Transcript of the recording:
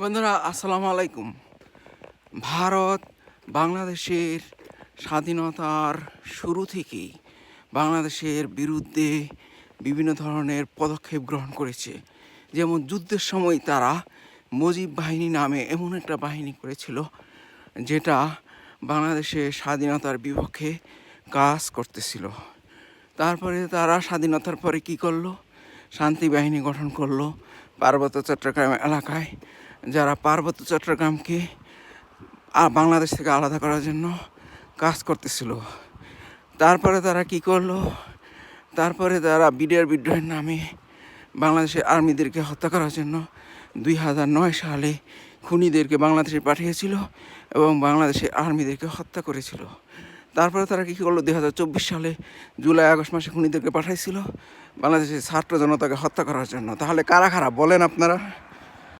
বন্ধুরা, আসসালামু আলাইকুম। ভারত বাংলাদেশের স্বাধীনতার শুরু থেকেই বাংলাদেশের বিরুদ্ধে বিভিন্ন ধরনের পদক্ষেপ গ্রহণ করেছে। যেমন যুদ্ধের সময় তারা মুজিব বাহিনী নামে এমন একটা বাহিনী করেছিল, যেটা বাংলাদেশের স্বাধীনতার বিপক্ষে কাজ করতেছিল। তারপরে তারা স্বাধীনতার পরে কি করল? শান্তি বাহিনী গঠন করল পার্বত্য চট্টগ্রাম এলাকায়। যারা পার্বত্য চট্টগ্রামকে বাংলাদেশ থেকে আলাদা করার জন্য কাজ করতেছিল। তারপরে তারা কি করল? তারপরে তারা বিডিআর বিদ্রোহের নামে বাংলাদেশের আর্মিদেরকে হত্যা করার জন্য দুই হাজার নয় সালে খুনিদেরকে বাংলাদেশে পাঠিয়েছিল এবং বাংলাদেশের আর্মিদেরকে হত্যা করেছিল। তারপরে তারা কী করল? দুই হাজার চব্বিশ সালে জুলাই, আগস্ট মাসে খুনিদেরকে পাঠাইছিল বাংলাদেশের ছাত্র জনতাকে হত্যা করার জন্য। তাহলে কারা খারাপ বলেন আপনারা?